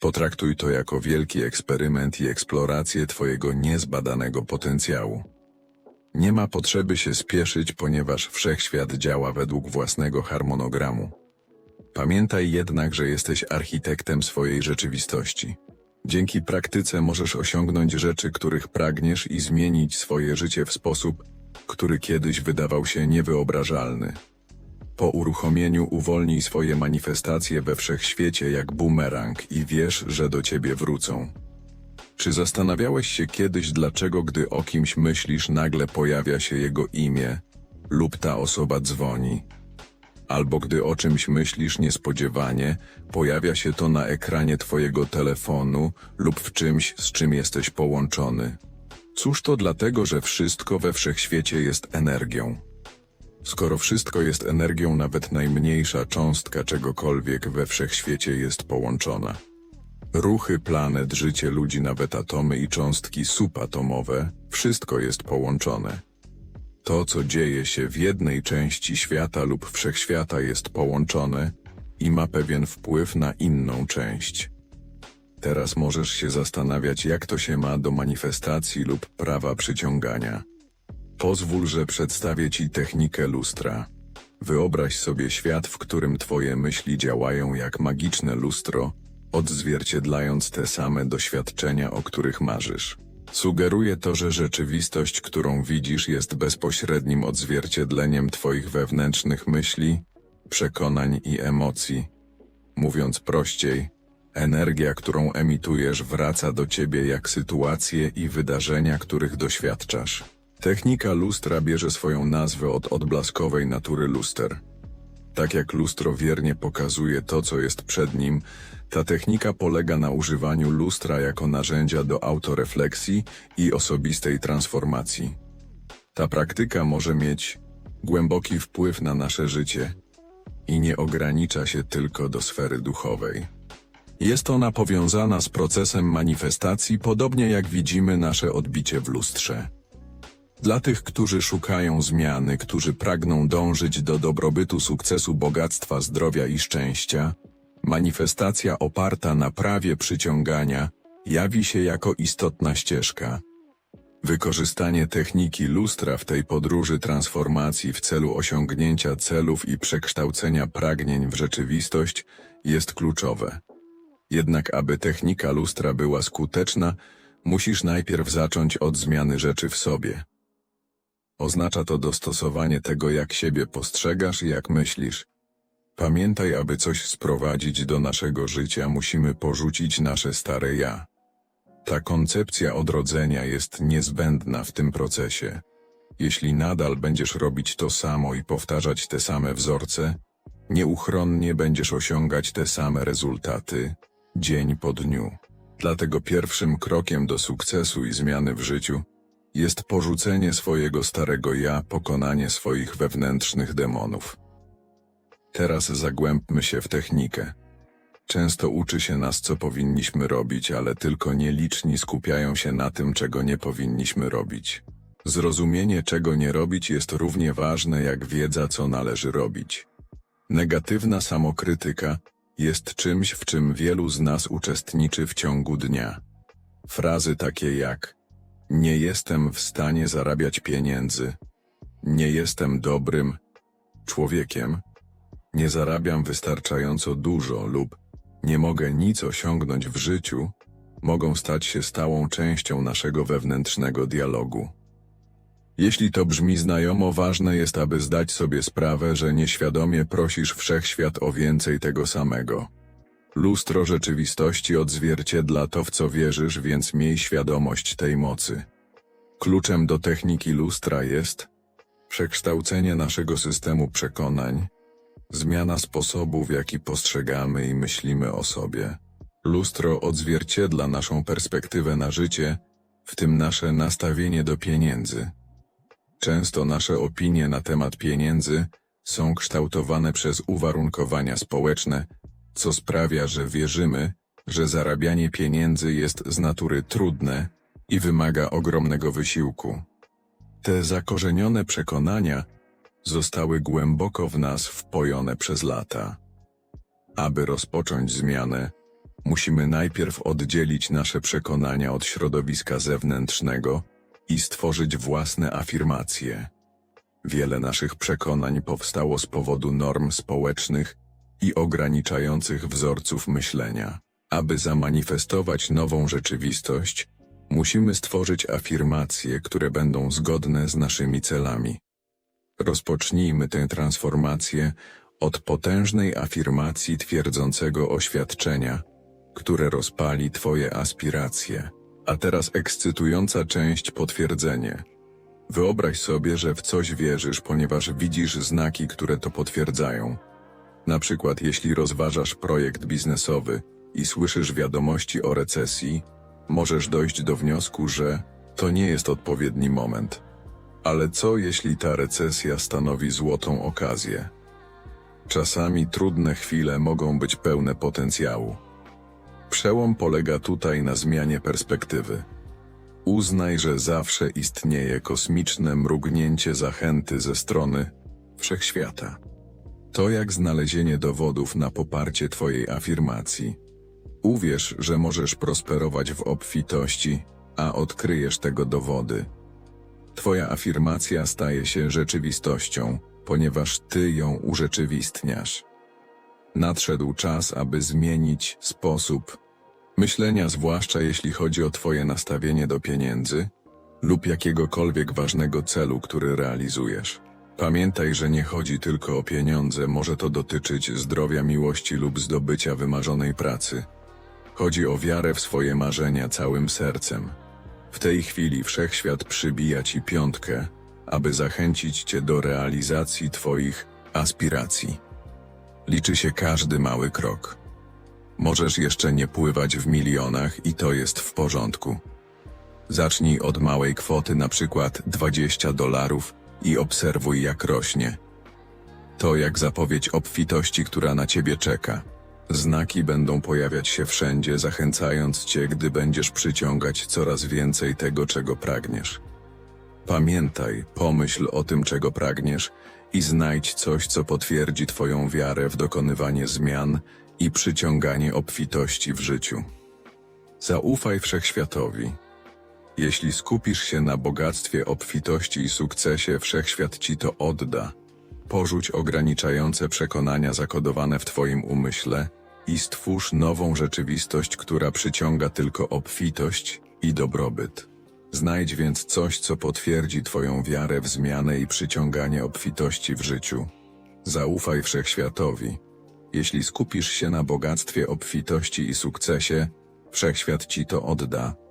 Potraktuj to jako wielki eksperyment i eksplorację Twojego niezbadanego potencjału. Nie ma potrzeby się spieszyć, ponieważ wszechświat działa według własnego harmonogramu. Pamiętaj jednak, że jesteś architektem swojej rzeczywistości. Dzięki praktyce możesz osiągnąć rzeczy, których pragniesz i zmienić swoje życie w sposób, który kiedyś wydawał się niewyobrażalny. Po uruchomieniu uwolnij swoje manifestacje we wszechświecie jak bumerang i wiesz, że do ciebie wrócą. Czy zastanawiałeś się kiedyś, dlaczego gdy o kimś myślisz, nagle pojawia się jego imię lub ta osoba dzwoni? Albo gdy o czymś myślisz niespodziewanie, pojawia się to na ekranie twojego telefonu lub w czymś, z czym jesteś połączony. Cóż to dlatego, że wszystko we wszechświecie jest energią. Skoro wszystko jest energią, nawet najmniejsza cząstka czegokolwiek we wszechświecie jest połączona. Ruchy planet, życie ludzi, nawet atomy i cząstki subatomowe, wszystko jest połączone. To, co dzieje się w jednej części świata lub wszechświata jest połączone i ma pewien wpływ na inną część. Teraz możesz się zastanawiać, jak to się ma do manifestacji lub prawa przyciągania. Pozwól, że przedstawię Ci technikę lustra. Wyobraź sobie świat, w którym Twoje myśli działają jak magiczne lustro, odzwierciedlając te same doświadczenia, o których marzysz. Sugeruje to, że rzeczywistość, którą widzisz, jest bezpośrednim odzwierciedleniem Twoich wewnętrznych myśli, przekonań i emocji. Mówiąc prościej, energia, którą emitujesz, wraca do Ciebie jak sytuacje i wydarzenia, których doświadczasz. Technika lustra bierze swoją nazwę od odblaskowej natury luster. Tak jak lustro wiernie pokazuje to, co jest przed nim, ta technika polega na używaniu lustra jako narzędzia do autorefleksji i osobistej transformacji. Ta praktyka może mieć głęboki wpływ na nasze życie i nie ogranicza się tylko do sfery duchowej. Jest ona powiązana z procesem manifestacji, podobnie jak widzimy nasze odbicie w lustrze. Dla tych, którzy szukają zmiany, którzy pragną dążyć do dobrobytu, sukcesu, bogactwa, zdrowia i szczęścia, manifestacja oparta na prawie przyciągania jawi się jako istotna ścieżka. Wykorzystanie techniki lustra w tej podróży transformacji w celu osiągnięcia celów i przekształcenia pragnień w rzeczywistość jest kluczowe. Jednak aby technika lustra była skuteczna, musisz najpierw zacząć od zmiany rzeczy w sobie. Oznacza to dostosowanie tego, jak siebie postrzegasz i jak myślisz. Pamiętaj, aby coś sprowadzić do naszego życia, musimy porzucić nasze stare ja. Ta koncepcja odrodzenia jest niezbędna w tym procesie. Jeśli nadal będziesz robić to samo i powtarzać te same wzorce, nieuchronnie będziesz osiągać te same rezultaty, dzień po dniu. Dlatego pierwszym krokiem do sukcesu i zmiany w życiu jest porzucenie swojego starego ja, pokonanie swoich wewnętrznych demonów. Teraz zagłębmy się w technikę. Często uczy się nas, co powinniśmy robić, ale tylko nieliczni skupiają się na tym, czego nie powinniśmy robić. Zrozumienie, czego nie robić, jest równie ważne jak wiedza, co należy robić. Negatywna samokrytyka jest czymś, w czym wielu z nas uczestniczy w ciągu dnia. Frazy takie jak nie jestem w stanie zarabiać pieniędzy, nie jestem dobrym człowiekiem, nie zarabiam wystarczająco dużo lub nie mogę nic osiągnąć w życiu, mogą stać się stałą częścią naszego wewnętrznego dialogu. Jeśli to brzmi znajomo, ważne jest, aby zdać sobie sprawę, że nieświadomie prosisz wszechświat o więcej tego samego. Lustro rzeczywistości odzwierciedla to, w co wierzysz, więc miej świadomość tej mocy. Kluczem do techniki lustra jest przekształcenie naszego systemu przekonań, zmiana sposobu, w jaki postrzegamy i myślimy o sobie. Lustro odzwierciedla naszą perspektywę na życie, w tym nasze nastawienie do pieniędzy. Często nasze opinie na temat pieniędzy są kształtowane przez uwarunkowania społeczne, co sprawia, że wierzymy, że zarabianie pieniędzy jest z natury trudne i wymaga ogromnego wysiłku. Te zakorzenione przekonania zostały głęboko w nas wpojone przez lata. Aby rozpocząć zmianę, Musimy najpierw oddzielić nasze przekonania od środowiska zewnętrznego i stworzyć własne afirmacje. Wiele naszych przekonań powstało z powodu norm społecznych i ograniczających wzorców myślenia. Aby zamanifestować nową rzeczywistość, musimy stworzyć afirmacje, które będą zgodne z naszymi celami. Rozpocznijmy tę transformację od potężnej afirmacji twierdzącego oświadczenia, które rozpali Twoje aspiracje. A teraz ekscytująca część potwierdzenie. Wyobraź sobie, że w coś wierzysz, ponieważ widzisz znaki, które to potwierdzają. Na przykład, jeśli rozważasz projekt biznesowy i słyszysz wiadomości o recesji, możesz dojść do wniosku, że to nie jest odpowiedni moment. Ale co jeśli ta recesja stanowi złotą okazję? Czasami trudne chwile mogą być pełne potencjału. Przełom polega tutaj na zmianie perspektywy. Uznaj, że zawsze istnieje kosmiczne mrugnięcie zachęty ze strony wszechświata. To jak znalezienie dowodów na poparcie Twojej afirmacji. Uwierz, że możesz prosperować w obfitości, a odkryjesz tego dowody. Twoja afirmacja staje się rzeczywistością, ponieważ Ty ją urzeczywistniasz. Nadszedł czas, aby zmienić sposób myślenia, zwłaszcza jeśli chodzi o Twoje nastawienie do pieniędzy lub jakiegokolwiek ważnego celu, który realizujesz. Pamiętaj, że nie chodzi tylko o pieniądze, może to dotyczyć zdrowia, miłości lub zdobycia wymarzonej pracy. Chodzi o wiarę w swoje marzenia całym sercem. W tej chwili wszechświat przybija ci piątkę, aby zachęcić cię do realizacji Twoich aspiracji. Liczy się każdy mały krok. Możesz jeszcze nie pływać w milionach i to jest w porządku. Zacznij od małej kwoty, na przykład 20 dolarów i obserwuj jak rośnie. To jak zapowiedź obfitości, która na ciebie czeka. Znaki będą pojawiać się wszędzie, zachęcając cię, gdy będziesz przyciągać coraz więcej tego, czego pragniesz. Pamiętaj, pomyśl o tym, czego pragniesz i znajdź coś, co potwierdzi Twoją wiarę w dokonywanie zmian i przyciąganie obfitości w życiu. Zaufaj wszechświatowi. Jeśli skupisz się na bogactwie, obfitości i sukcesie, wszechświat ci to odda. Porzuć ograniczające przekonania zakodowane w Twoim umyśle i stwórz nową rzeczywistość, która przyciąga tylko obfitość i dobrobyt. Znajdź więc coś, co potwierdzi Twoją wiarę w zmianę i przyciąganie obfitości w życiu. Zaufaj wszechświatowi. Jeśli skupisz się na bogactwie, obfitości i sukcesie, wszechświat ci to odda.